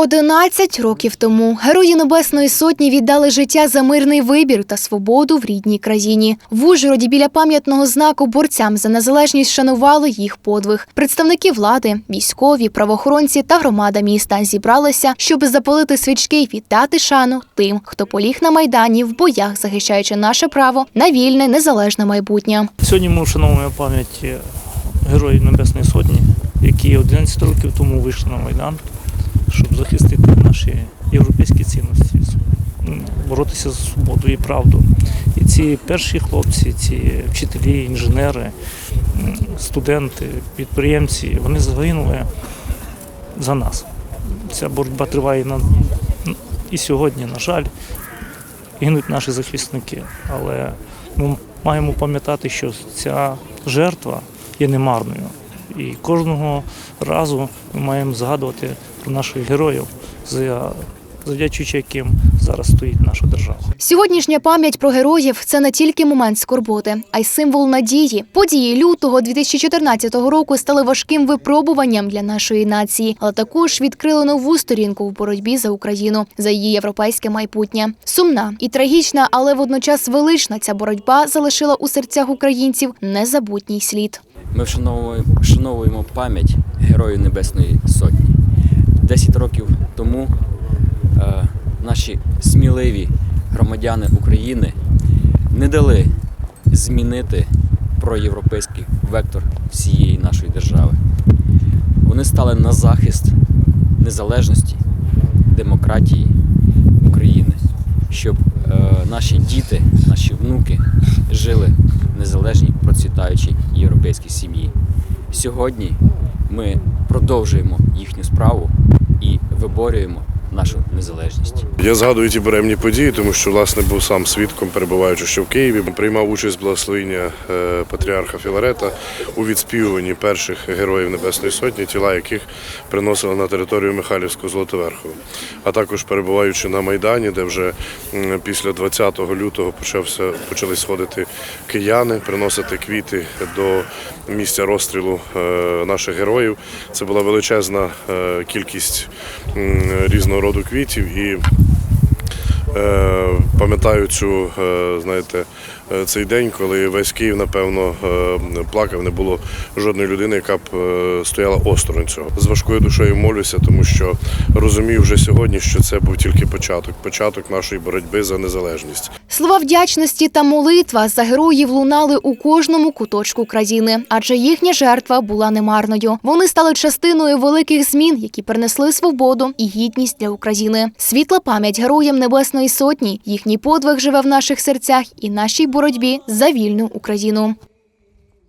11 років тому герої Небесної Сотні віддали життя за мирний вибір та свободу в рідній країні. В Ужгороді біля пам'ятного знаку борцям за незалежність шанували їх подвиг. Представники влади, військові, правоохоронці та громада міста зібралися, щоб запалити свічки й віддати шану тим, хто поліг на майдані в боях, захищаючи наше право на вільне незалежне майбутнє. Сьогодні ми вшановуємо пам'ять Героїв Небесної Сотні, які 11 років тому вийшли на Майдан, захистити наші європейські цінності, боротися за свободу і правду. І ці перші хлопці, ці вчителі, інженери, студенти, підприємці, вони загинули за нас. Ця боротьба триває на, і сьогодні, на жаль, гинуть наші захисники. Але ми маємо пам'ятати, що ця жертва є немарною. І кожного разу ми маємо згадувати наших героїв, за- завдячуючи яким зараз стоїть наша держава. Сьогоднішня пам'ять про героїв це не тільки момент скорботи, а й символ надії. Події лютого 2014 року стали важким випробуванням для нашої нації, але також відкрили нову сторінку в боротьбі за Україну, за її європейське майбутнє. Сумна і трагічна, але водночас велична ця боротьба залишила у серцях українців незабутній слід. Ми вшановуємо, вшановуємо пам'ять Героїв Небесної Сотні. Десять років тому е, наші сміливі громадяни України не дали змінити проєвропейський вектор всієї нашої держави. Вони стали на захист незалежності, демократії України, щоб е, наші діти, наші внуки жили в незалежній процвітаючій європейській сім'ї. Сьогодні ми продовжуємо їхню справу виборюємо нашу незалежність. Я згадую ті беремні події, тому що власне був сам свідком, перебуваючи ще в Києві, приймав участь в благословіння е, патріарха Філарета у відспівуванні перших героїв Небесної Сотні, тіла яких приносили на територію Михайлівського Золотоверхову. А також перебуваючи на Майдані, де вже після 20 лютого почався, почали сходити кияни, приносити квіти до місця розстрілу е, наших героїв. Це була величезна е, кількість різного роду квітів і Пам'ятаю цю, е, знаєте, е, цей день, коли весь Київ, напевно, е, плакав, не було жодної людини, яка б е, стояла осторонь цього. З важкою душею молюся, тому що розумію вже сьогодні, що це був тільки початок, початок нашої боротьби за незалежність. Слова вдячності та молитва за героїв лунали у кожному куточку країни, адже їхня жертва була немарною. Вони стали частиною великих змін, які принесли свободу і гідність для України. Світла пам'ять героям Небесної Сотні. Їхній подвиг живе в наших серцях і нашій боротьбі за вільну Україну.